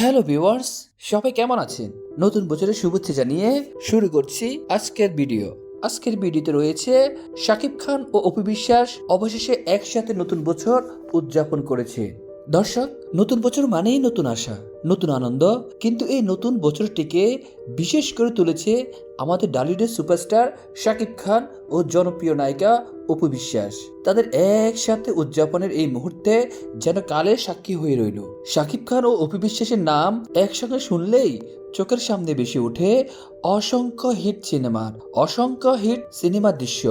Hello viewers, সবাই কেমন আছেন? নতুন বছরের শুভেচ্ছা জানিয়ে শুরু করছি আজকের ভিডিও। আজকের ভিডিওতে রয়েছে শাকিব খান ও অপি বিশ্বাস অবশেষে একসাথে নতুন বছর উদযাপন করেছে। দর্শক, নতুন বছর মানেই নতুন আশা, নতুন আনন্দ, কিন্তু এই নতুন বছরটিকে বিশেষ করে তুলেছে আমাদের ডালিউডের সুপারস্টার শাকিব খান ও জনপ্রিয় নায়িকা অপু বিশ্বাস। তাদের একসাথে উদযাপনের এই মুহূর্তে যেন কালের সাক্ষী হয়ে রইল। শাকিব খান ও অপু বিশ্বাসের নাম একসঙ্গে শুনলেই চোখের সামনে বেশি ওঠে অসংখ্য হিট সিনেমার, অসংখ্য হিট সিনেমার দৃশ্য।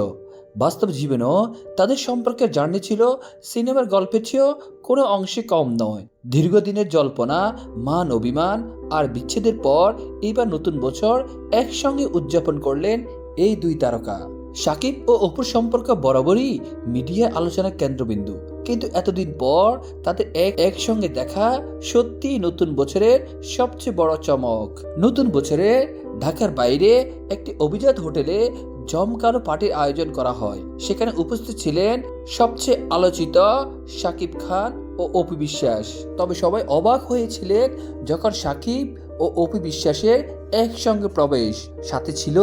বাস্তব জীবনেও তাদের সম্পর্কের জার্নি ছিল সিনেমার গল্পের চেয়েও কোনো অংশে কম নয়। দীর্ঘদিনের জল্পনা, মান অভিমান আর বিচ্ছেদের পর এইবার নতুন বছর একসঙ্গে উদযাপন করলেন এই দুই তারকা। সাকিব ও অপুর সম্পর্ক বরাবরই মিডিয়া আলোচনার কেন্দ্রবিন্দু। কিন্তু এতদিন পর তাদের এক, একসঙ্গে দেখা সত্যি নতুন বছরের সবচেয়ে বড় চমক। নতুন বছরে ঢাকার বাইরে একটি অভিজাত হোটেলে জমকালো পার্টির আয়োজন করা হয়। সেখানে উপস্থিত ছিলেন সবচেয়ে আলোচিত সাকিব খান ও অপু বিশ্বাস। তবে সবাই অবাক হয়েছিলেন যখন সাকিব ও অপু বিশ্বাসের একসঙ্গে প্রবেশ। সাথে ছিল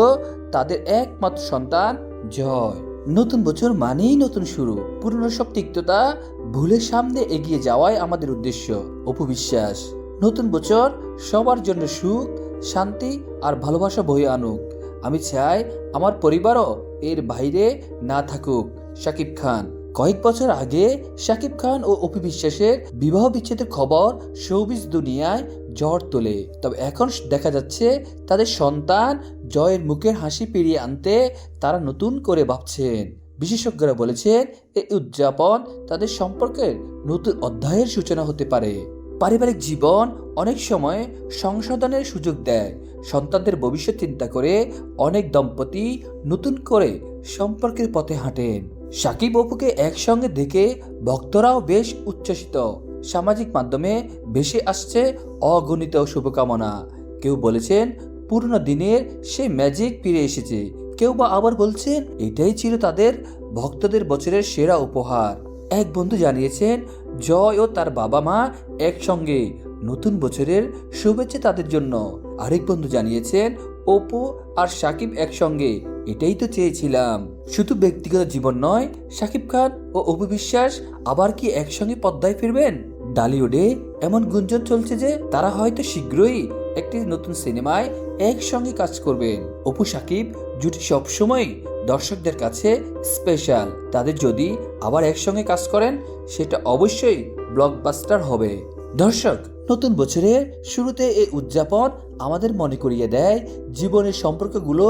তাদের একমাত্র সন্তান জয়। নতুন বছর মানেই নতুন শুরু। পুরনো সব তিক্ততা ভুলে সামনে এগিয়ে যাওয়াই আমাদের উদ্দেশ্য, অপু বিশ্বাস। নতুন বছর সবার জন্য সুখ, শান্তি আর ভালোবাসা বয়ে আনুক। আমি চাই আমার পরিবারও এর বাইরে না থাকুক। শাকিব খান। কয়েক বছর আগে শাকিব খান ও অপু বিশ্বাসের বিবাহ বিচ্ছেদের খবর শোবিজ দুনিয়ায় জ্বর তোলে। তবে এখন দেখা যাচ্ছে তাদের সন্তান জয়ের মুখের হাসি পেরিয়ে আনতে তারা নতুন করে ভাবছেন। বিশেষজ্ঞরা বলেছেন এই উদযাপন তাদের সম্পর্কের নতুন অধ্যায়ের সূচনা হতে পারে। পারিবারিক জীবন অনেক সময় সংশোধনের সুযোগ দেয়। সন্তানদের ভবিষ্যৎ চিন্তা করে অনেক দম্পতি নতুন করে সম্পর্কের পথে হাঁটেন। সাকিব অপুকে একসঙ্গে দেখে ভক্তরাও বেশ উচ্ছ্বসিত। সামাজিক মাধ্যমে বেশি আসছে অগণিত শুভকামনা। কেউ বলেছেন, পুরনো দিনের সে ম্যাজিক ফিরে এসেছে। কেউ বা আবার বলছেন, এটাই ছিল তাদের ভক্তদের বছরের সেরা উপহার। এক বন্ধু জানিয়েছেন জয় ও তার বাবা মা একসঙ্গে নতুন বছরের শুভেচ্ছা তাদের জন্য। আরেক বন্ধু জানিয়েছেন, অপু আর সাকিব একসঙ্গে, এটাই তো চেয়েছিলাম। শুধু ব্যক্তিগত জীবন নয়, সাকিব খান ও অপু বিশ্বাস আবার কি একসঙ্গে পদ্মায় ফিরবেন? ডালিউডে এমন গুঞ্জন চলছে যে তারা হয়তো শীঘ্রই একটি নতুন সিনেমায় একসঙ্গে কাজ করবেন। অপু, সাকিব জুটি সবসময় দর্শকদের কাছে স্পেশাল তাদের যদি আবার একসঙ্গে কাজ করেন, সেটা অবশ্যই ব্লকবাস্টার হবে। দর্শক, নতুন বছরের শুরুতে এই উদযাপন আমাদের মনে করিয়ে দেয়, জীবনের সম্পর্কগুলো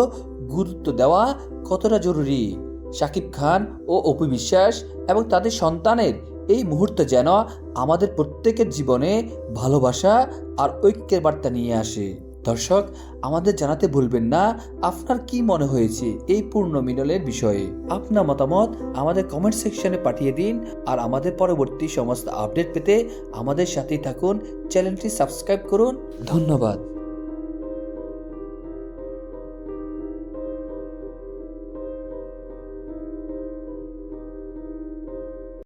গুরুত্ব দেওয়া কতটা জরুরি। শাকিব খান ও অপু বিশ্বাস এবং তাদের সন্তানের এই মুহূর্ত যেন আমাদের প্রত্যেকের জীবনে ভালোবাসা আর ঐক্যের বার্তা নিয়ে আসে। দর্শক, আমাদের জানাতে ভুলবেন না, আপনার কি মনে হয়েছে এই পূর্ণ মিলনের বিষয়ে? আপনার মতামত আমাদের কমেন্ট সেকশনে পাঠিয়ে দিন আর আমাদের পরবর্তী সমস্ত আপডেট পেতে আমাদের সাথেই থাকুন চ্যানেলটি সাবস্ক্রাইব করুন। ধন্যবাদ।